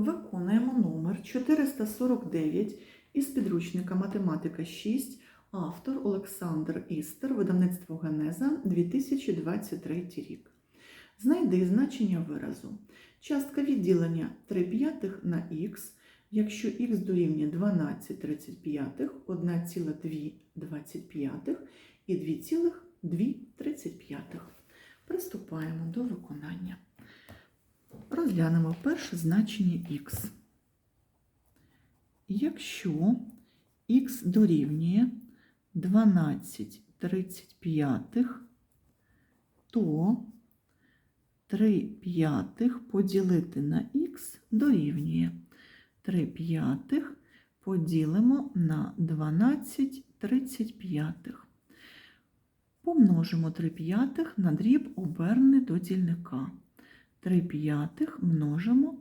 Виконуємо номер 449 із підручника Математика 6, автор Олександр Істер, видавництво Генеза 2023 рік. Знайди значення виразу. Частка відділення 3 п'ятих на х, якщо х дорівнює 12 35, 1,2 25 і 2,2 35. Приступаємо до виконання. Розглянемо перше значення х. Якщо х дорівнює 12 35, то 3 п'ятих поділити на х дорівнює 3 п'ятих поділимо на 12 35. Помножимо 3 п'ятих на дріб обернений до дільника. 3 п'ятих множимо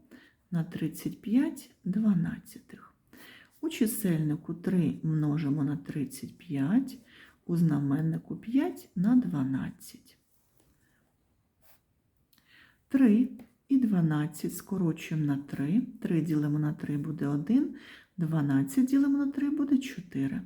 на 35 дванадцятих. У чисельнику 3 множимо на 35, у знаменнику 5 на 12. 3 і 12 скорочуємо на 3. 3 ділимо на 3 буде 1, 12 ділимо на 3 буде 4.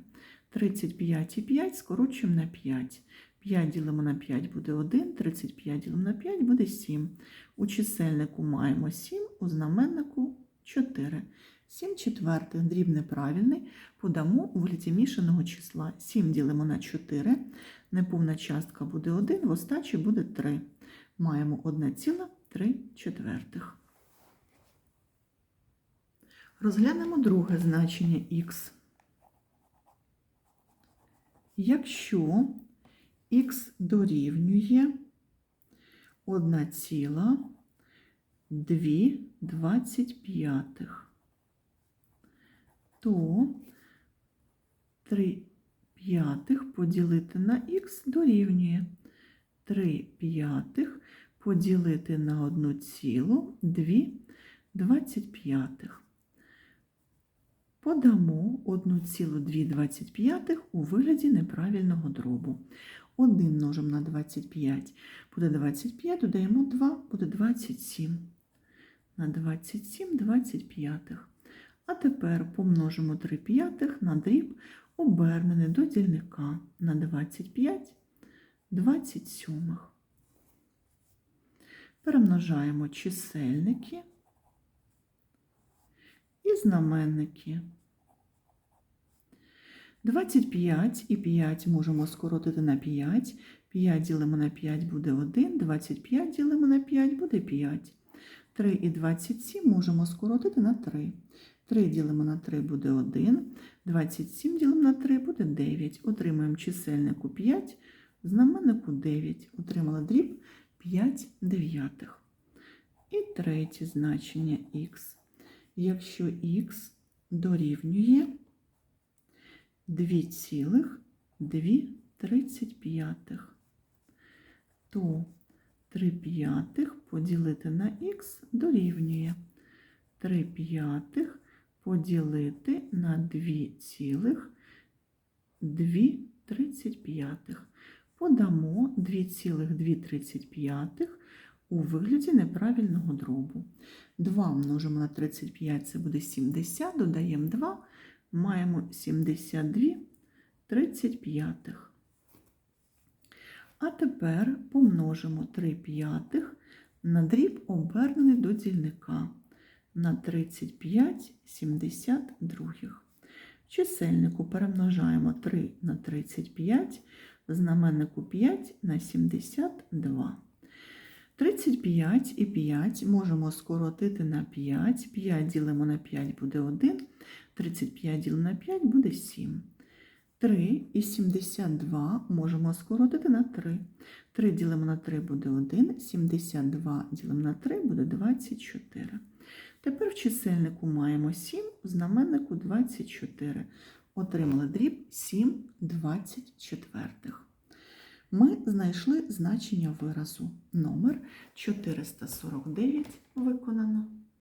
35 і 5 скорочуємо на 5. 5 ділимо на 5 буде 1, 35 ділимо на 5 буде 7. У чисельнику маємо 7, у знаменнику 4. 7 четвертих дріб неправильний, подамо у вигляді мішаного числа. 7 ділимо на 4, неповна частка буде 1, в остачі буде 3. Маємо 1,3 четвертих. Розглянемо друге значення х. Якщо х дорівнює 1,225, то 3 п'ятих поділити на х дорівнює 3 п'ятих поділити на 1,225. Подамо 1,225 у вигляді неправильного дробу. 1 множимо на 25 буде 25, додаємо 2, буде 27. На 27 25. А тепер помножимо 3 п'ятих на дріб, обернений до дільника на 25 27. Перемножаємо чисельники і знаменники. 25 і 5 можемо скоротити на 5. 5 ділимо на 5 буде 1, 25 ділимо на 5 буде 5. 3 і 27 можемо скоротити на 3. 3 ділимо на 3 буде 1, 27 ділимо на 3 буде 9. Отримаємо чисельнику 5, знаменнику 9. Отримали дріб 5 дев'ятих. І третє значення х. Якщо х дорівнює 2,235, то 3 п'ятих поділити на х дорівнює 3 п'ятих поділити на 2,235. Подамо 2,235 у вигляді неправильного дробу. 2 множимо на 35 це буде 70, додаємо 2, маємо 72 35. А тепер помножимо 3 п'ятих на дріб обернений до дільника на 35 72. В чисельнику перемножаємо 3 на 35, в знаменнику 5 на 72. 35 і 5 можемо скоротити на 5. 5 ділимо на 5 буде 1, 35 ділимо на 5 буде 7. 3 і 72 можемо скоротити на 3. 3 ділимо на 3 буде 1, 72 ділимо на 3 буде 24. Тепер в чисельнику маємо 7, в знаменнику 24. Отримали дріб 7 24. Ми знайшли значення виразу. Номер 449 виконано.